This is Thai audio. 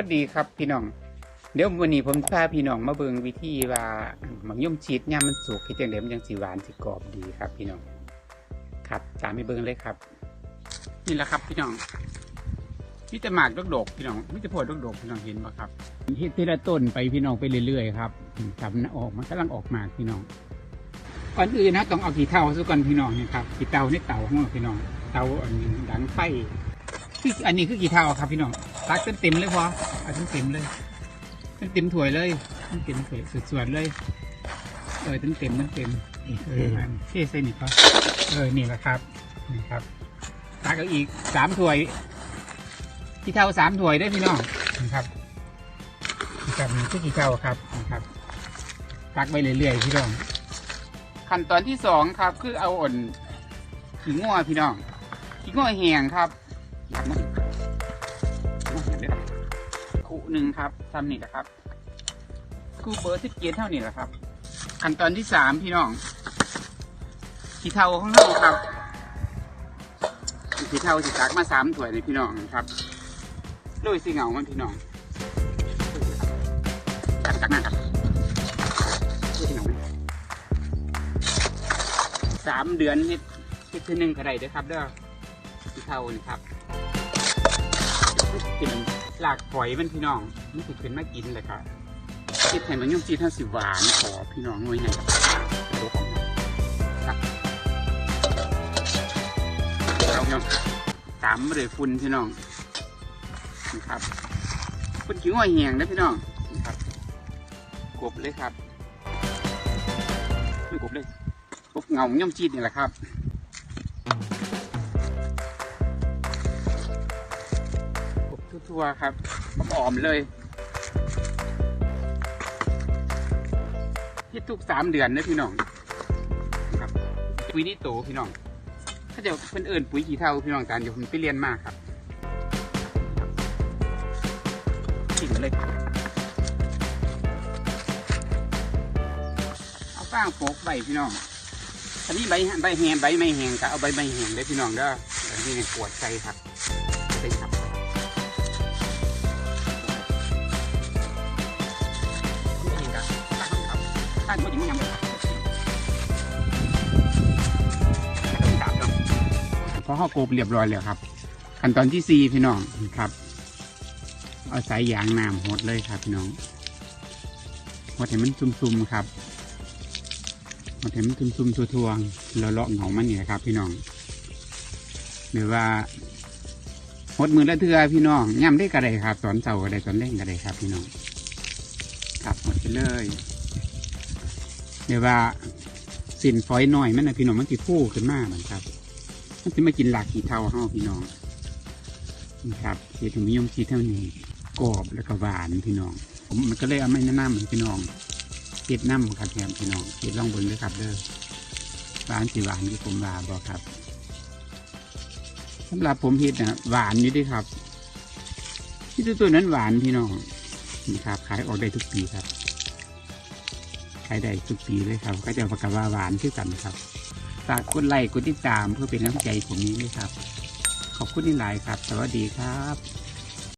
วัสดีครับพี่น้อง เดี๋ยววันนี้ผมพาพี่น้องมาเบิงวิธีว่าหมักย่อมชีดย่ามมันสุกเฮ็ดจังไดมันจังสิหวานสิกรอบดีครับ พี่น้อง ครับตามไปเบิงเลยครับ นี่แหละครับพี่น้องมีแต่หมากดกๆพี่น้องมีแต่ผลดกๆพี่น้องเห็นบ่ครับเฮ็ดทีละต้นไปพี่น้องไปเรื่อยๆครับครับมันออกมันกำลังออกหมากพี่น้องก่อนอื่นนะต้องเอาขี้เถ้าซะก่อนพี่น้องนี่ครับขี้เถ้าในเตาของเราพี่น้องเตาอันนี้ดังไฟคืออันนี้คือกี่เท่าครับพี่น้องตักเต็มๆเลยพอ เอาเต็มๆเลยเต็มๆถ้วยเลยเต็มถ้วยสวยๆเลยเออเต็มเต็มๆเต็มๆเออเทใส่นี่ครับเออนี่แหละครับนี่ครับตักเอาอีกสามถ้วยกี่เท่าสามถ้วยได้อพี่น้องนะครับนี่ครับนี่คือกี่เท่าครับนะครับ ตักไปเรื่อยๆพี่น้องขั้นตอนที่สองครับ คือเอาอ่อนขี้งัวพี่น้องขี้งัวแห้งครับ หนึ่งครับซ้ำนี่แหละครับคู่เบอร์สิบเกียร์เท่านี้แหละครับ ขั้นตอนที่สามพี่น้องขี้เทาของเราครับขี้เทาสิจักมาสามถ้วยเลยพี่น้องครับโดยสีเหงามันพี่น้องจักจักหน้าครับสามเดือนเฮ็ดเฮ็ดทีหนึ่งก็ได้เด้อครับเด้อขี้เทานี่ครับเป็น หลากฝอยมันพี่น้องมันสิขึ้นมากินเลยครับคิดให้มันยุ่งจีท่าสิหวานขอพี่น้องงวยไงดูของมันครับเราเนาะตามเลยฝุ่นพี่น้องนี่ครับฝุ่นขี้ง่อยแหงนะพี่น้องนี่ครับกบเลยครับไม่กบเลยกบเงาย่อมจีดนี่แหละครับ ทัวครับหอมเลยที่ทุกสามเดือนนะพี่น้องครับปุ๋ยนี่โตพี่น้องถ้าจะเพิ่นเอิญปุ๋ยขี้เท่าพี่น้องการเดี๋ยวผมไปเรียนมากครับกินเลยเอาฟางโปกใบพี่น้องอันนี้ใบใบแหงใบไม่แหงก็เอาใบไม่แหงได้พี่น้องเด้ออันนี้ในขวดใส่ครับใส่ครับ ครับท่านผู้หญิงยังไม่พอเข้าโกบเรียบร้อยแล้วครับขั้นตอนที่สี่พี่น้องครับเอาสายยางน้ำหดเลยครับพี่น้องหดให้มันซุ่มๆครับหดให้มันซุ่มๆทั่วๆแล้วเลาะเหงามันเนี่ยครับ พี่น้องหรือว่าหดมือละเทือพี่น้องย่ำได้ก็ได้ครับตอนเสาร์ก็ได้ตอนเล่นก็ได้ครับ พี่น้องครับหดไปเลย เดี๋ยวว่าสินฝอยหน่อยมันนะพี่น้องมันจะฟูขึ้นมาเหมือนครับ มันจะมากินหลักกี่เท่าเฮาพี่น้องนี่ครับเห็ดมียมชีเท่านี้กรอบแล้วก็หวานพี่น้อง ผมมันก็เลยเอาไม่แนะนำเหมือนพี่น้องเห็ดน้ำครับแถมพี่น้องเห็ดล่องบนเลยครับเด้อหวานสีหวานที่ผมว่าบอกครับสำหรับผมเห็ดนะหวานอยู่ด้วยครับที่ตัวตัวนั้นหวานพี่น้องนี่ครับ ขายออกได้ทุกปีครับ ขายได้ทุกปีเลยครับ ก็จะประกาศว่าหวานที่กันครับฝากกดไลค์กดติดตามเพื่อเป็นน้ำใจผมนี้ด้วยครับ ขอบคุณที่หลายครับ สวัสดีครับ